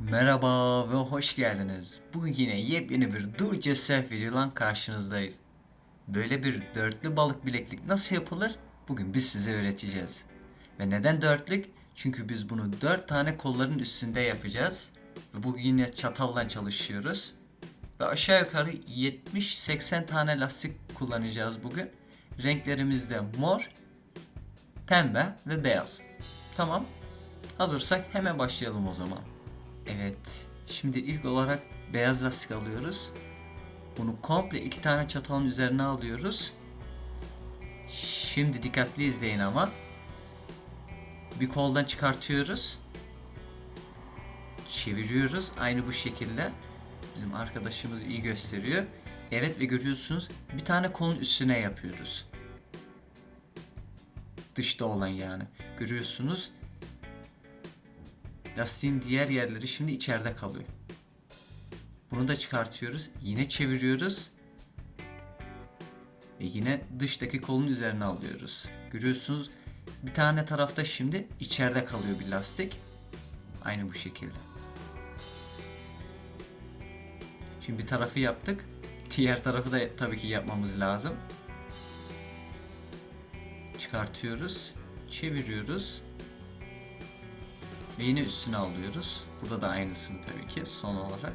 Merhaba ve hoş geldiniz. Bugün yine yepyeni bir Do It Yourself videodan karşınızdayız. Böyle bir dörtlü balık bileklik nasıl yapılır? Bugün biz size öğreteceğiz. Ve neden dörtlük? Çünkü biz bunu dört tane kolların üstünde yapacağız. Ve bugün yine çatalla çalışıyoruz. Ve aşağı yukarı 70-80 tane lastik kullanacağız bugün. Renklerimiz de mor, pembe ve beyaz. Tamam. Hazırsak hemen başlayalım o zaman. Evet. Şimdi ilk olarak beyaz lastik alıyoruz. Bunu komple iki tane çatalın üzerine alıyoruz. Şimdi dikkatli izleyin ama. Bir koldan çıkartıyoruz. Çeviriyoruz. Aynı bu şekilde. Bizim arkadaşımız iyi gösteriyor. Evet ve görüyorsunuz bir tane kolun üstüne yapıyoruz. Dışta olan yani. Görüyorsunuz Lastiğin diğer yerleri şimdi içeride kalıyor. Bunu da çıkartıyoruz. Yine çeviriyoruz. Ve yine dıştaki kolun üzerine alıyoruz. Görüyorsunuz bir tane tarafta şimdi içeride kalıyor bir lastik. Aynı bu şekilde. Şimdi bir tarafı yaptık. Diğer tarafı da tabii ki yapmamız lazım. Çıkartıyoruz. Çeviriyoruz. Ve yine üstüne alıyoruz. Burada da aynısını tabii ki son olarak.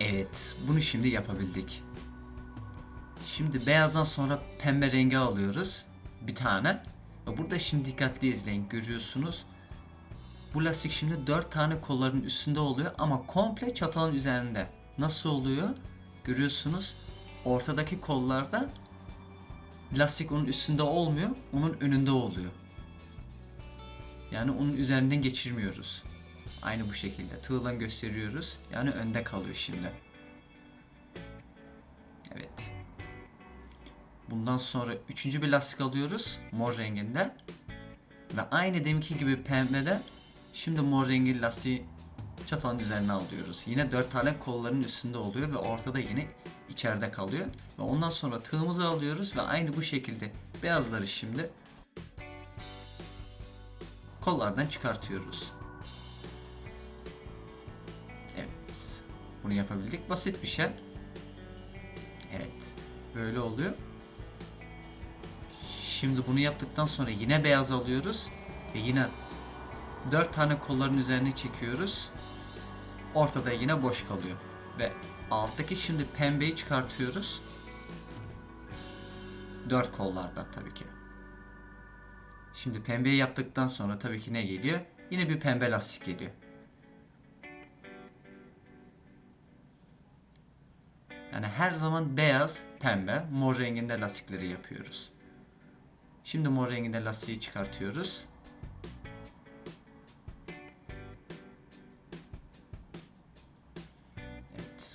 Evet, bunu şimdi yapabildik. Şimdi beyazdan sonra pembe rengi alıyoruz. Bir tane. Ve burada şimdi dikkatli izleyin. Görüyorsunuz. Bu lastik şimdi 4 tane kolların üstünde oluyor ama komple çatalın üzerinde. Nasıl oluyor? Görüyorsunuz. Ortadaki kollarda lastik onun üstünde olmuyor, onun önünde oluyor. Yani onun üzerinden geçirmiyoruz. Aynı bu şekilde tığla gösteriyoruz. Yani önde kalıyor şimdi. Evet. Bundan sonra üçüncü bir lastik alıyoruz. Mor renginde. Ve aynı deminki gibi pembede şimdi mor rengi lastiği çatalın üzerine alıyoruz. Yine dört tane kolların üstünde oluyor ve ortada yine içeride kalıyor. Ve ondan sonra tığımızı alıyoruz ve aynı bu şekilde beyazları şimdi kollardan çıkartıyoruz. Evet. Bunu yapabildik. Basit bir şey. Evet. Böyle oluyor. Şimdi bunu yaptıktan sonra yine beyaz alıyoruz ve yine dört tane kolların üzerine çekiyoruz. Ortada yine boş kalıyor. Ve alttaki şimdi pembeyi çıkartıyoruz. Dört kollardan tabii ki. Şimdi pembeyi yaptıktan sonra tabii ki ne geliyor? Yine bir pembe lastik geliyor. Yani her zaman beyaz, pembe, mor renginde lastikleri yapıyoruz. Şimdi mor renginde lastiği çıkartıyoruz.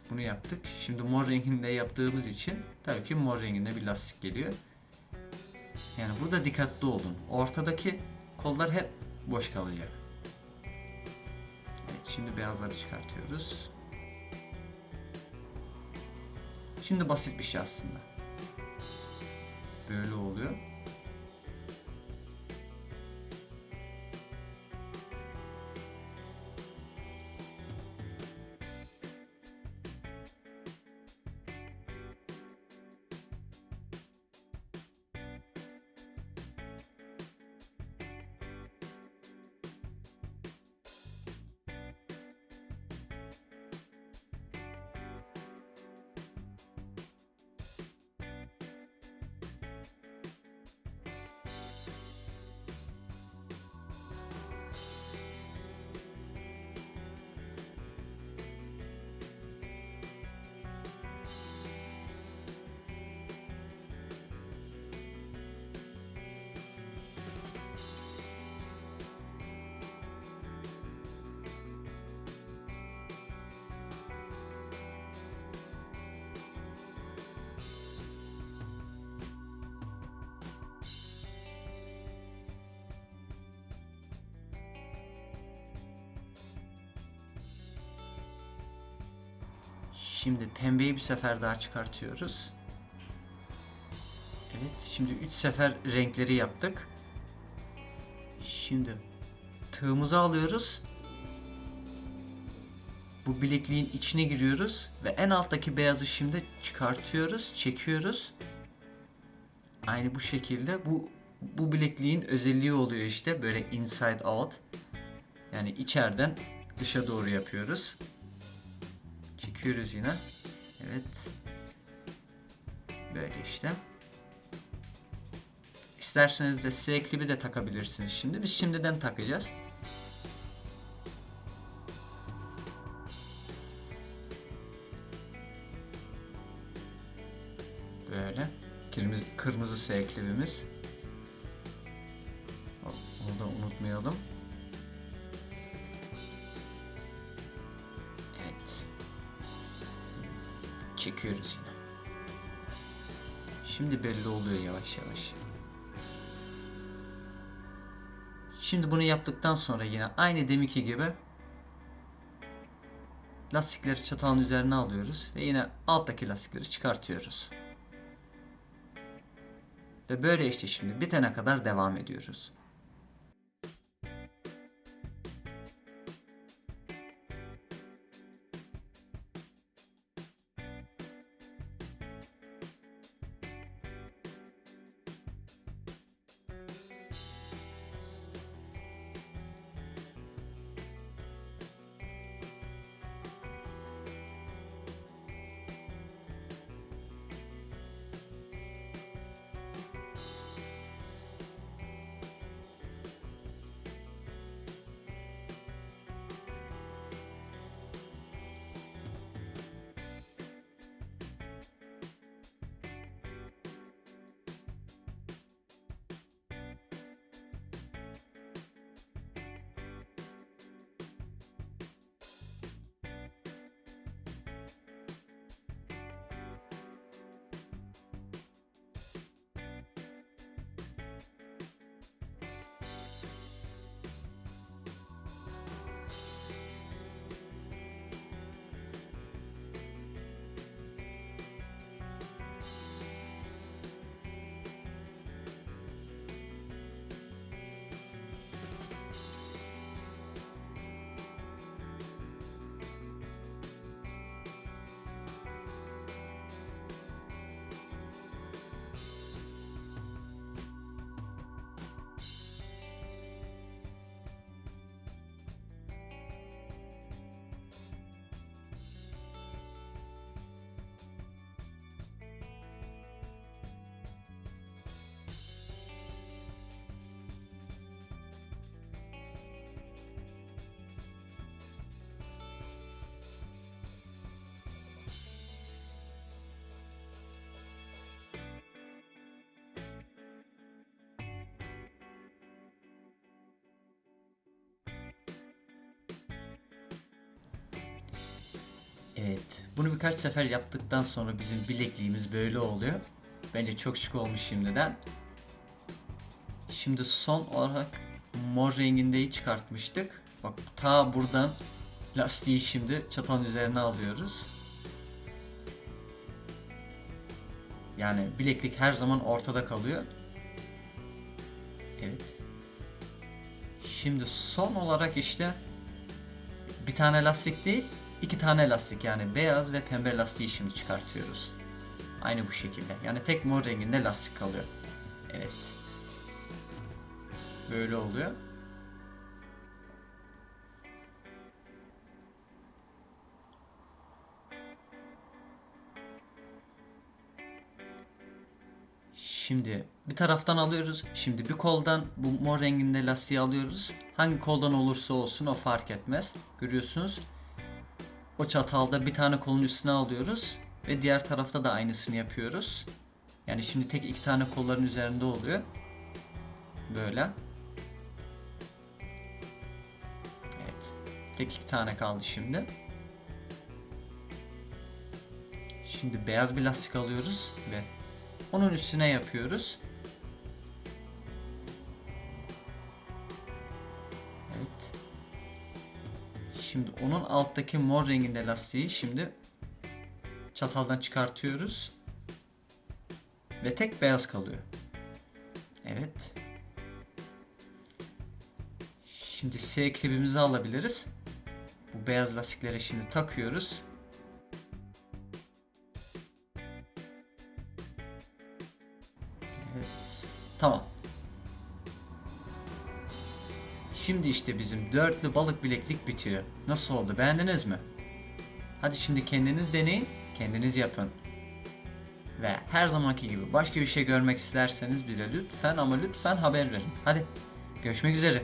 Bunu yaptık. Şimdi mor renginde yaptığımız için tabii ki mor renginde bir lastik geliyor. Yani burada dikkatli olun. Ortadaki kollar hep boş kalacak. Evet, şimdi beyazları çıkartıyoruz. Şimdi basit bir şey aslında. Böyle oluyor. Şimdi pembeyi bir sefer daha çıkartıyoruz. Evet, şimdi 3 sefer renkleri yaptık. Şimdi tığımızı alıyoruz. Bu bilekliğin içine giriyoruz ve en alttaki beyazı şimdi çıkartıyoruz, çekiyoruz. Aynı bu şekilde bu bu bilekliğin özelliği oluyor işte böyle inside out. Yani içeriden dışa doğru yapıyoruz. Çekiyoruz yine. Evet. Böyle işte. İsterseniz de S klibi de takabilirsiniz şimdi. Biz şimdiden takacağız. Böyle. Kırmızı, kırmızı S klibimiz. Onu da unutmayalım. Çekiyoruz yine. Şimdi belli oluyor yavaş yavaş. Şimdi bunu yaptıktan sonra yine aynı deminki gibi lastikleri çatalın üzerine alıyoruz ve yine alttaki lastikleri çıkartıyoruz. Ve böyle işte şimdi bitene kadar devam ediyoruz. Evet. Bunu birkaç sefer yaptıktan sonra bizim bilekliğimiz böyle oluyor. Bence çok şık olmuş şimdiden. Şimdi son olarak mor rengindeyi çıkartmıştık. Bak ta buradan lastiği şimdi çatanın üzerine alıyoruz. Yani bileklik her zaman ortada kalıyor. Evet. Şimdi son olarak işte bir tane lastik değil, iki tane lastik yani beyaz ve pembe lastiği şimdi çıkartıyoruz. Aynı bu şekilde. Yani tek mor renginde lastik kalıyor. Evet. Böyle oluyor. Şimdi bir taraftan alıyoruz. Şimdi bir koldan bu mor renginde lastiği alıyoruz. Hangi koldan olursa olsun o fark etmez. Görüyorsunuz. O çatalda bir tane kolun üstüne alıyoruz. Ve diğer tarafta da aynısını yapıyoruz. Yani şimdi tek iki tane kolların üzerinde oluyor. Böyle. Evet. Tek iki tane kaldı şimdi. Şimdi beyaz bir lastik alıyoruz ve onun üstüne yapıyoruz. Şimdi onun alttaki mor renginde lastiği şimdi çataldan çıkartıyoruz. Ve tek beyaz kalıyor. Evet. Şimdi S klibimizi alabiliriz. Bu beyaz lastiklere şimdi takıyoruz. Evet. Tamam. Şimdi işte bizim dörtlü balık bileklik bitiyor. Nasıl oldu? Beğendiniz mi? Hadi şimdi kendiniz deneyin, kendiniz yapın. Ve her zamanki gibi başka bir şey görmek isterseniz bize lütfen ama lütfen haber verin. Hadi görüşmek üzere.